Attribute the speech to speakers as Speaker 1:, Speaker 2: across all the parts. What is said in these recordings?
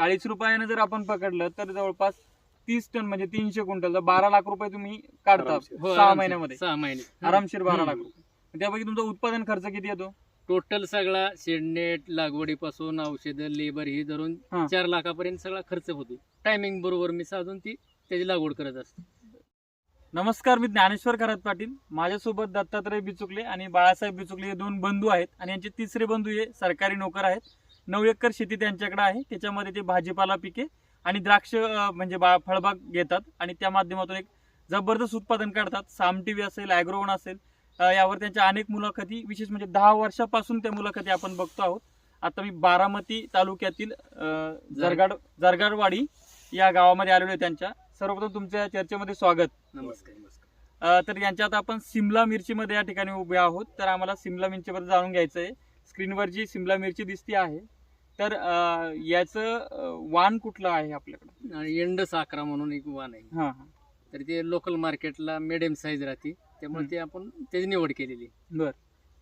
Speaker 1: चाळीस रुपयाने जर आपण पकडलं तर जवळपास तीस टन म्हणजे तीनशे क्विंटल बारा लाख रुपये तुम्ही काढता.
Speaker 2: हो,
Speaker 1: सहा
Speaker 2: आरामशीर.
Speaker 1: महिन्यामध्ये.
Speaker 2: सहा महिने.
Speaker 1: आरामशीर बारा
Speaker 2: हम्म.
Speaker 1: लाख रुपये. त्यापैकी तुमचा उत्पादन खर्च किती येतो?
Speaker 2: टोटल सगळा शेडनेट लागवडीपासून औषधं लेबर ही धरून
Speaker 1: हा.
Speaker 2: चार लाखापर्यंत सगळा खर्च होतो. टायमिंग बरोबर मी साधून ती त्याची लागवड करत असते.
Speaker 1: नमस्कार मी ज्ञानेश्वर खरात पाटील. माझ्यासोबत दत्तात्रय बिचुकले आणि बाळासाहेब बिचुकले हे दोन बंधू आहेत. आणि यांचे तिसरे बंधू हे सरकारी नोकर आहेत. नऊ एकर शेती त्यांच्याकडे आहे. त्याच्यामध्ये ते भाजीपाला पिके आणि द्राक्ष म्हणजे बा फळबाग घेतात आणि त्या माध्यमातून एक जबरदस्त उत्पादन काढतात. साम टी व्ही असेल ॲग्रोवन असेल यावर त्यांच्या अनेक मुलाखती विशेष म्हणजे दहा वर्षापासून त्या मुलाखती आपण बघतो आहोत. आता मी बारामती तालुक्यातील जरगाड जरगाडवाडी या गावामध्ये आलेलो आहे त्यांच्या. सर्वप्रथम तुमच्या चर्चेमध्ये स्वागत.
Speaker 2: नमस्कार
Speaker 1: तर यांच्या आता आपण सिमला मिरचीमध्ये या ठिकाणी उभे आहोत. तर आम्हाला सिमला मिरचीबद्दल जाणून घ्यायचं आहे स्क्रीनवर जी सिमला मिरची दिसते आहे. तर याचं वाण कुठलं आहे आपल्याकडे?
Speaker 2: एंड साखरा म्हणून एक वाण आहे.
Speaker 1: हां हां.
Speaker 2: तर ते लोकल मार्केटला मिडियम साईज राहते. त्यामुळे. ते आपण त्याची निवड केलेली
Speaker 1: बर.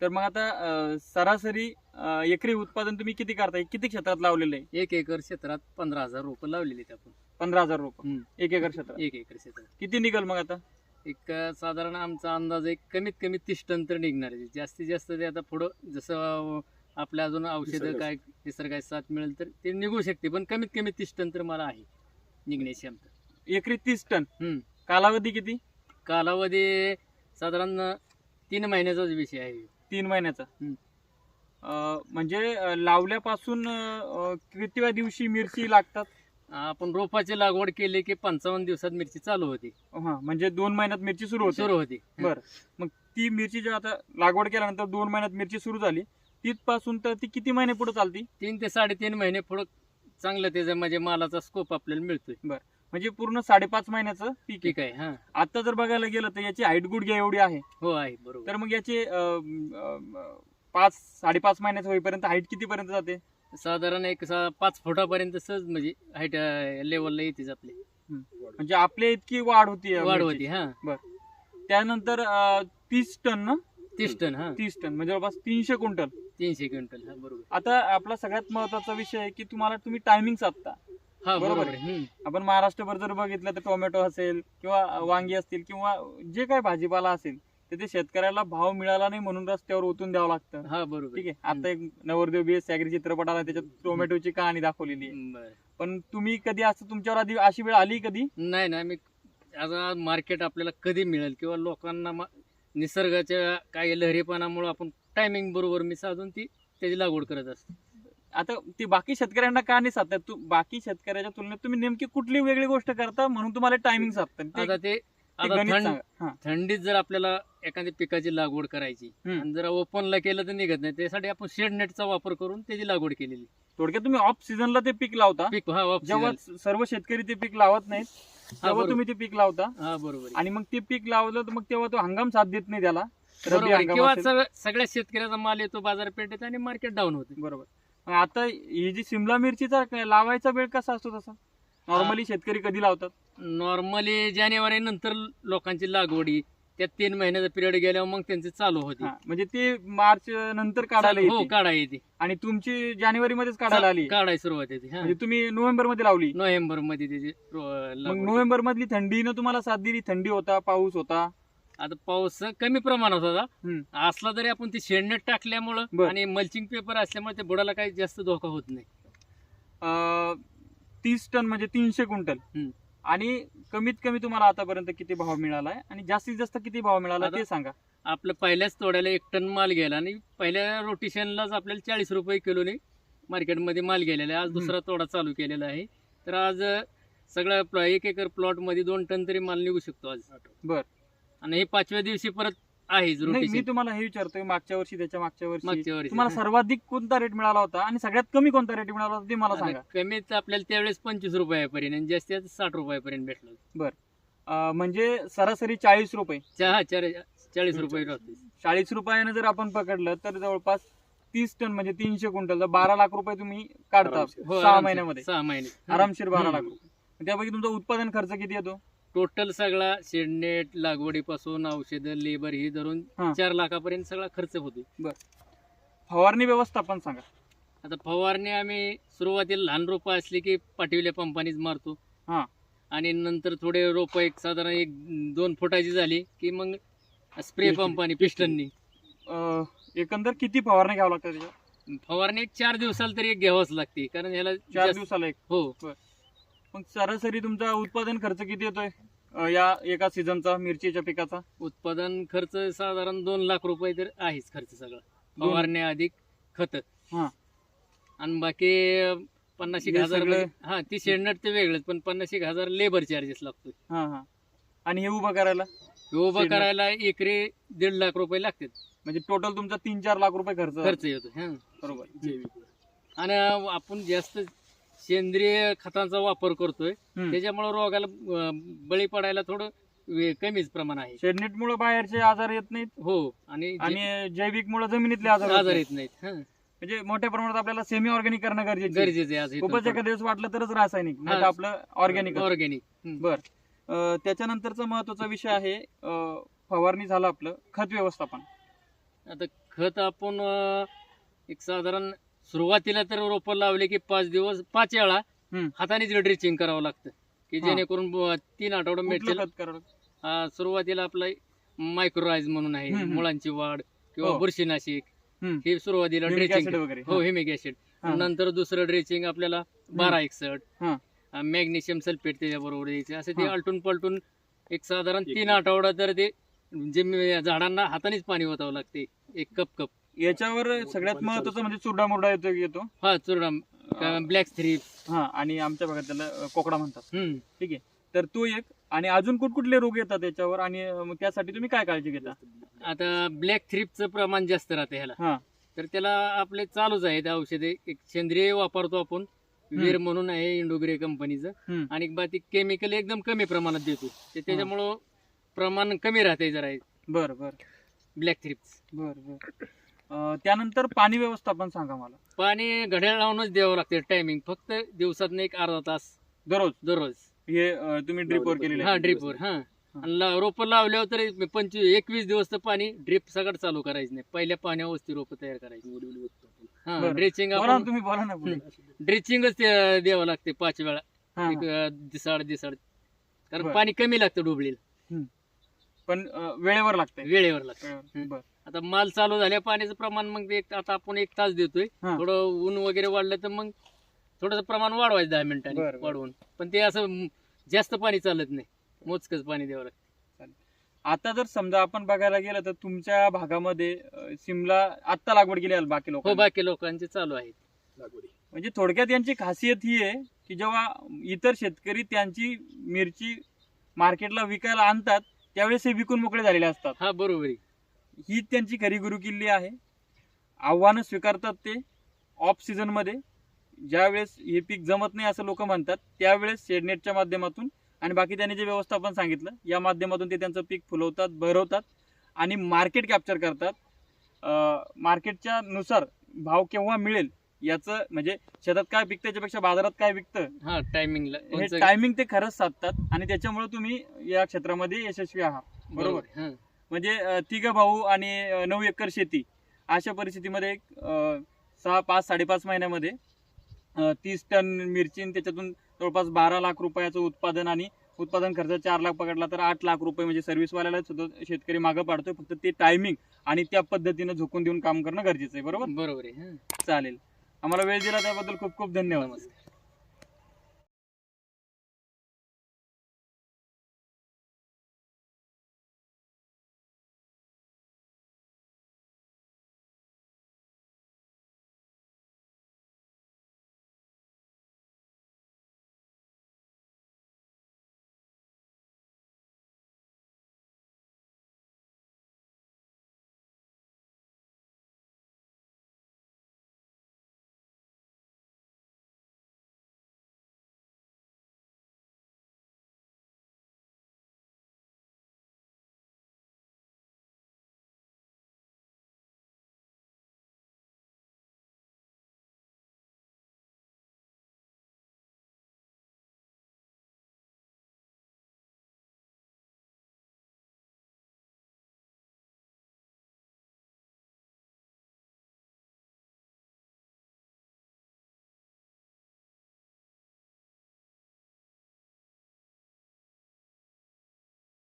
Speaker 1: तर मग आता अ, सरासरी अ, एकरी उत्पादन तुम्ही किती करताय? किती क्षेत्रात लावलेलं आहे?
Speaker 2: एक एकर क्षेत्रात पंधरा हजार रुपये लावलेले आहेत आपण.
Speaker 1: पंधरा हजार रुपये
Speaker 2: हम्म.
Speaker 1: एक एकर क्षेत्रात.
Speaker 2: एक एकर क्षेत्रात.
Speaker 1: किती निघल मग आता?
Speaker 2: एक अं, साधारण आमचा अंदाज एक कमीत कमी तीस टन तर निघणार आहे. जास्तीत जास्त ते आता पुढं जसं आपल्या अजून औषधं. काय निसर्गाची साथ मिळेल तर ते निघू शकते पण कमीत कमी तीस टन तर मला आहे निघण्याची क्षमता.
Speaker 1: एकरी तीस टन?
Speaker 2: हम्म.
Speaker 1: कालावधी किती?
Speaker 2: कालावधी साधारण तीन महिन्याचाच विषय आहे.
Speaker 1: तीन महिन्याचा?
Speaker 2: हम्म.
Speaker 1: अ, म्हणजे अ, लावल्यापासून अ, कितव्या दिवशी मिरची लागतात?
Speaker 2: आपण रोपाची लागवड केली की पंचावन्न दिवसात मिरची चालू होती.
Speaker 1: हा म्हणजे दोन महिन्यात मिरची सुरू होते.
Speaker 2: सुरू होती.
Speaker 1: बर. मग ती मिरची जेव्हा आता लागवड केल्यानंतर दोन महिन्यात मिरची सुरू झाली तिथपासून तर ती किती महिने पुढे चालती?
Speaker 2: तीन ते साडेतीन महिने पुढं चांगलं त्याचं म्हणजे मालाचा स्कोप आपल्याला मिळतोय.
Speaker 1: म्हणजे पूर्ण साडेपाच महिन्याचं पीक
Speaker 2: ठीक आहे हा.
Speaker 1: आता जर बघायला गेलं तर याची हाईट गुडघ्या एवढी आहे.
Speaker 2: हो आहे बरोबर.
Speaker 1: तर मग याचे अं, अं, पाच साडेपाच महिन्याचं होईपर्यंत हाईट किती पर्यंत जाते?
Speaker 2: साधारण एक सा- पाच फुटापर्यंत सहज म्हणजे हाईट लेवलला येतेच आपली.
Speaker 1: म्हणजे आपल्या इतकी वाढ होती
Speaker 2: वाढ. होती हा.
Speaker 1: त्यानंतर अं, तीस टन ना?
Speaker 2: तीस टन हा.
Speaker 1: तीस टन म्हणजे जवळपास तीनशे क्विंटल.
Speaker 2: तीनशे क्विंटल. हा बरोबर.
Speaker 1: आता आपला सगळ्यात महत्त्वाचा विषय आहे की तुम्हाला तुम्ही टायमिंग साधता.
Speaker 2: हा
Speaker 1: बरोबर
Speaker 2: बरोबर? आहे. हम्म.
Speaker 1: आपण महाराष्ट्रभर जर बघितलं तर टोमॅटो असेल किंवा वांगी असतील किंवा जे काही भाजीपाला असेल तर ते शेतकऱ्याला भाव मिळाला नाही म्हणून रस्त्यावर ओतून द्यावं लागतं.
Speaker 2: हा बरोबर.
Speaker 1: ठीक आहे? आता एक नवरदेव बी सॅगरी चित्रपट आला त्याच्यात टोमॅटोची कहाणी दाखवलेली आहे.
Speaker 2: बरं.
Speaker 1: पण तुम्ही कधी असं तुमच्यावर आधी अशी वेळ आली कधी?
Speaker 2: नाही ना मी आता मार्केट आपल्याला कधी मिळेल किंवा लोकांना मा- निसर्गाच्या काही लहरीपणामुळे आपण टायमिंग बरोबर मी साधून ती त्याची लागवड करत असतो.
Speaker 1: आता ते बाकी शेतकऱ्यांना का नाही साधतात तू बाकी शेतकऱ्याच्या तुलनेत तुम्ही नेमकी कुठली वेगळी गोष्ट करता म्हणून तुम्हाला टायमिंग साधतात
Speaker 2: आता ते आता. थंडीत जर आपल्याला एखाद्या पिकाची लागवड करायची. आणि जर ओपनला केलं तर निघत नाही. त्यासाठी आपण शेड नेटचा वापर करून त्याची लागवड केलेली.
Speaker 1: थोडक्यात तुम्ही ऑफ सीझनला ते पीक लावता.
Speaker 2: पीक हा
Speaker 1: जेव्हा. सर्व शेतकरी ते पीक लावत नाहीत तेव्हा
Speaker 2: बरोबर.
Speaker 1: तुम्ही ते पीक लावता
Speaker 2: हा बरोबर आहे.
Speaker 1: आणि मग ते पीक लावलं तर मग तेव्हा तो हंगाम साथ देत नाही त्याला रब्बी
Speaker 2: बरोबर आहे.
Speaker 1: हंगाम
Speaker 2: किंवा
Speaker 1: असेल.
Speaker 2: सगळ्या सगळ्या शेतकऱ्याचा माल येतो बाजारपेठेत आणि मार्केट डाऊन होते
Speaker 1: बरोबर मग आता ही जी सिमला मिरचीचा लावायचा वेळ कसा असतो तसा नॉर्मली शेतकरी कधी लावतात
Speaker 2: नॉर्मली जानेवारी नंतर लोकांची लागवडी त्यात तीन महिन्याचा पिरियड गेल्यावर मग त्यांची चालू होती
Speaker 1: हा, म्हणजे ते मार्च नंतर काढायला
Speaker 2: हो
Speaker 1: येते
Speaker 2: येते
Speaker 1: आणि तुमची जानेवारी मध्येच काढायला आली
Speaker 2: काढायला सुरुवात येते हा.
Speaker 1: म्हणजे तुम्ही नोव्हेंबरमध्ये लावली
Speaker 2: नोव्हेंबरमध्ये त्याची रो-
Speaker 1: मग. नोव्हेंबर मधली थंडीनं तुम्हाला साथ दिली थंडी होता पाऊस होता
Speaker 2: आता पाऊस कमी प्रमाणात होता. असला तरी आपण ती शेडनेट टाकल्यामुळं
Speaker 1: बर.
Speaker 2: आणि मल्चिंग पेपर असल्यामुळे त्या बुडाला काही जास्त धोका होत नाही
Speaker 1: अं, तीस टन म्हणजे तीनशे क्विंटल
Speaker 2: हम्म.
Speaker 1: आणि कमीत कमी तुम्हाला आतापर्यंत किती भाव मिळालाय? आणि जास्तीत जास्त किती भाव मिळाला ते सांगा.
Speaker 2: आपलं पहिल्याच तोड्याला एक टन माल गेला आणि पहिल्या रोटेशनलाच आपल्याला चाळीस रुपये किलोने मार्केटमध्ये माल गेलेला आहे. आज. दुसरा तोडा चालू केलेला आहे. तर आज अं, सगळं प्ल- एक एकर प्लॉटमध्ये दोन टन तरी माल निघू शकतो आज.
Speaker 1: बर.
Speaker 2: आणि हे पाचव्या दिवशी परत आहेच
Speaker 1: नाही मी
Speaker 2: रोटेशन
Speaker 1: तुम्हाला हे विचारतोय मागच्या वर्षी त्याच्या मागच्या वर्षी.
Speaker 2: मागच्या वर्षी.
Speaker 1: तुम्हाला सर्वाधिक कोणता रेट मिळाला होता? आणि सगळ्यात कमी कोणता रेट मिळाला होता ते मला सांगा.
Speaker 2: आता कमीत आपल्याला त्यावेळेस पंचवीस रुपयापर्यंत आणि जास्तीत साठ रुपयापर्यंत भेटलं
Speaker 1: अं, म्हणजे सरासरी चाळीस रुपये.
Speaker 2: चहा चार चाळीस रुपये
Speaker 1: चाळीस रुपयाने जर आपण पकडलं तर जवळपास तीस टन म्हणजे तीनशे क्विंटल बारा लाख रुपये तुम्ही काढता.
Speaker 2: हो,
Speaker 1: सहा
Speaker 2: आरामशीर.
Speaker 1: महिन्यामध्ये.
Speaker 2: सहा महिने.
Speaker 1: आरामशीर बारा
Speaker 2: हम्म.
Speaker 1: लाख रुपये. त्यापैकी तुमचा उत्पादन खर्च किती येतो?
Speaker 2: टोटल सगळा शेडनेट लागवडीपासून औषधं लेबर ही धरून
Speaker 1: हा.
Speaker 2: चार लाखापर्यंत सगळा खर्च होतो
Speaker 1: फवारणी व्यवस्थापन सांगा.
Speaker 2: आता फवारणी आम्ही सुरुवातीला लहान रोपं असली की पाठविल्या पंपानीच मारतो.
Speaker 1: हा.
Speaker 2: आणि नंतर थोडे रोपं एक साधारण एक दोन फुटाची झाली की मग स्प्रे पंपानी पिस्टननी.
Speaker 1: अं, एकंदर किती फवारणी घ्यावं लागतं
Speaker 2: फवारणी एक चार दिवसाला तरी एक घ्यावंच लागते कारण ह्याला
Speaker 1: चार
Speaker 2: जास्त-
Speaker 1: दिवसाला एक?
Speaker 2: हो.
Speaker 1: मग सरासरी तुमचा उत्पादन खर्च किती येतोय? अं, या एका सीझनचा मिरचीच्या पिकाचा?
Speaker 2: उत्पादन खर्च साधारण दोन लाख रुपये तर आहेच खर्च सगळा.
Speaker 1: दोन-
Speaker 2: फवारण्या अधिक खत.
Speaker 1: हा.
Speaker 2: आणि बाकी पन्नास एक
Speaker 1: हे
Speaker 2: हजार
Speaker 1: सगळं-
Speaker 2: म्हणजे- हा ती शेडनट ते वेगळंच पण पन्नास एक हजार लेबर चार्जेस लागतो
Speaker 1: हा हा. आणि हे उभं करायला?
Speaker 2: हे उभं. करायला एकरी दीड लाख रुपये लागतात.
Speaker 1: म्हणजे टोटल तुमचा तीन चार लाख रुपये खर्च.
Speaker 2: खर्च येतो हा.
Speaker 1: बरोबर.
Speaker 2: आणि आपण जास्त सेंद्रिय खतांचा वापर करतोय.
Speaker 1: हम्म.
Speaker 2: त्याच्यामुळे रोगाला अं, बळी पडायला थोडं वे- कमीच प्रमाण आहे.
Speaker 1: शेडनेट मुळे बाहेरचे आजार येत नाहीत?
Speaker 2: हो आणि जे-
Speaker 1: आणि जैविक मुळे जमिनीतले आजार होत
Speaker 2: आजार
Speaker 1: नाहीत.
Speaker 2: येत नाहीत हा.
Speaker 1: म्हणजे मोठ्या प्रमाणात आपल्याला सेमी ऑर्गॅनिक करणं गरजेचं आहे.
Speaker 2: गरजेचे आज
Speaker 1: खूपच एखाद्या दिवस वाटलं तरच रासायनिक नाही तर
Speaker 2: हा.
Speaker 1: आपलं ऑर्गॅनिक
Speaker 2: ऑर्गॅनिक
Speaker 1: बर. अं, त्याच्यानंतरचा महत्त्वाचा विषय आहे अं, फवारणी झालं आपलं खत व्यवस्थापन.
Speaker 2: आता खत आपण अं, एक साधारण सुरुवातीला तर रोपं लावले की पाच दिवस पाच वेळा
Speaker 1: हम्म.
Speaker 2: हातानेच ड्रिचिंग करावं लागतं की
Speaker 1: हा.
Speaker 2: जेणेकरून ब- तीन आठवडे
Speaker 1: कुठलं
Speaker 2: मिळतील
Speaker 1: खत करावं
Speaker 2: अं, सुरुवातीला आपलं मायक्रोराईज म्हणून आहे
Speaker 1: हम्म.
Speaker 2: मुळांची वाढ किंवा
Speaker 1: हो.
Speaker 2: बुरशीनाशिक
Speaker 1: हम्म.
Speaker 2: हे सुरुवातीला
Speaker 1: Humic
Speaker 2: ड्रेचिंग
Speaker 1: वगैरे
Speaker 2: हो हिमिक ऍसिड
Speaker 1: हा.
Speaker 2: नंतर दुसरं ड्रेचिंग आपल्याला बारा एकसठ
Speaker 1: हा.
Speaker 2: मॅग्नेशियम सल्फेट त्याच्याबरोबर द्यायचे असं ते
Speaker 1: हा.
Speaker 2: आलटून पलटून एक साधारण तीन आठवडा तर ते जे मी- झाडांना हातानेच पाणी ओतावं लागते एक कप कप
Speaker 1: याच्यावर सगळ्यात महत्वाचं म्हणजे चुरडा मुरडा येतो येतो?
Speaker 2: हा चुरडाम. ब्लॅक थ्रीप
Speaker 1: हा आणि आमच्या भागात त्याला अं, कोकडा म्हणतात.
Speaker 2: हम्म.
Speaker 1: ठीक आहे. तर तो एक आणि अजून कुठकुठले रोग येतात त्याच्यावर आणि अं, मग त्यासाठी तुम्ही काय काळजी घेता?
Speaker 2: आता ब्लॅक थ्रीपचं प्रमाण जास्त राहतं ह्याला.
Speaker 1: हा.
Speaker 2: तर त्याला आपले चालूच आहेत औषधे. एक सेंद्रिय वापरतो आपण. वीर म्हणून आहे इंडोग्रे कंपनीचं.
Speaker 1: हम्म.
Speaker 2: आणि बाकी केमिकल एकदम कमी प्रमाणात देतो. ते त्याच्यामुळं प्रमाण कमी राहते जरा
Speaker 1: बर बर.
Speaker 2: ब्लॅक थ्रिप्स
Speaker 1: बर बर. अं, त्यानंतर पाणी व्यवस्थापन सांगा मला.
Speaker 2: पाणी घड्याळ लावूनच द्यावं लागते टायमिंग फक्त दिवसात एक अर्धा तास?
Speaker 1: दररोज?
Speaker 2: दररोज.
Speaker 1: हे अं, तुम्ही ड्रिपवर केलेले
Speaker 2: हा ड्रिपवर हा. आणि ला- रोपं लावल्यावर तरी पंचवीस एकवीस दिवस तर पाणी ड्रिप सगळं चालू करायचं नाही. पहिल्या पाण्यावरती रोपं तयार करायची. हा
Speaker 1: बरं.
Speaker 2: ड्रेचिंग
Speaker 1: बोला ना
Speaker 2: आपण
Speaker 1: तुम्ही बोला ना पुढे.
Speaker 2: ड्रेचिंगच द्यावं लागते पाच वेळा.
Speaker 1: हा,
Speaker 2: एक
Speaker 1: हा.
Speaker 2: अं, दिसाड दिसाड. कारण
Speaker 1: बरं.
Speaker 2: पाणी कमी लागतं डुबळीला.
Speaker 1: पण अं, वेळेवर लागतंय.
Speaker 2: वेळेवर लागतं.
Speaker 1: वेळेवर.
Speaker 2: हम्म.
Speaker 1: बर.
Speaker 2: आता माल चालू झाल्या पाण्याचं प्रमाण मग ते एक- आता आपण एक तास देतोय.
Speaker 1: हा.
Speaker 2: थोडं ऊन वगैरे वाढलं तर मग थोडस प्रमाण वाढवायचं दहा मिनिटांनी
Speaker 1: बरं.
Speaker 2: वाढवून. पण ते असं म- जास्त पाणी चालत नाही. मोजकच पाणी द्यावं लागतं.
Speaker 1: आता जर समजा आपण बघायला गेलं तर तुमच्या भागामध्ये अं, सिमला आत्ता लागवड केली आहे बाकी लोक
Speaker 2: हो बाकी लोकांचे चालू आहेत
Speaker 1: म्हणजे थोडक्यात यांची खासियत ही आहे की जेव्हा इतर शेतकरी त्यांची मिरची मार्केटला विकायला आणतात त्यावेळेस हे विकून मोकळे झालेले असतात.
Speaker 2: हा बरोबर आहे.
Speaker 1: ही त्यांची खरी गुरु किल्ली आहे. आव्हानं स्वीकारतात ते ऑफ सीझनमध्ये. ज्यावेळेस हे पीक जमत नाही असं लोक म्हणतात त्यावेळेस शेडनेटच्या माध्यमातून आणि बाकी त्यांनी जे व्यवस्थापन सांगितलं या माध्यमातून ते त्यांचं पीक फुलवतात भरवतात आणि मार्केट कॅप्चर करतात. मार्केटच्या नुसार भाव केव्हा मिळेल याचं म्हणजे शेतात काय पिकतं त्याच्यापेक्षा बाजारात काय विकतं?
Speaker 2: हा टायमिंगला
Speaker 1: हे टायमिंग ते खरंच साधतात आणि त्याच्यामुळे तुम्ही या क्षेत्रामध्ये यशस्वी आहात. बरोबर. म्हणजे तिघ भाऊ आणि नऊ एकर शेती. अशा परिस्थितीमध्ये एक सहा पाच साडेपाच महिन्यामध्ये तीस टन मिरची त्याच्यातून जवळपास बारा लाख रुपयाचं उत्पादन आणि उत्पादन खर्च चार लाख पकडला तर आठ लाख रुपये म्हणजे सर्व्हिसवाल्याला सुद्धा शेतकरी मागं पाडतोय. फक्त ते टायमिंग आणि त्या पद्धतीनं झोकून देऊन काम करणं गरजेचं आहे. बरोबर?
Speaker 2: बरोबर आहे
Speaker 1: चालेल. आम्हाला वेळ दिला त्याबद्दल खूप खूप धन्यवाद.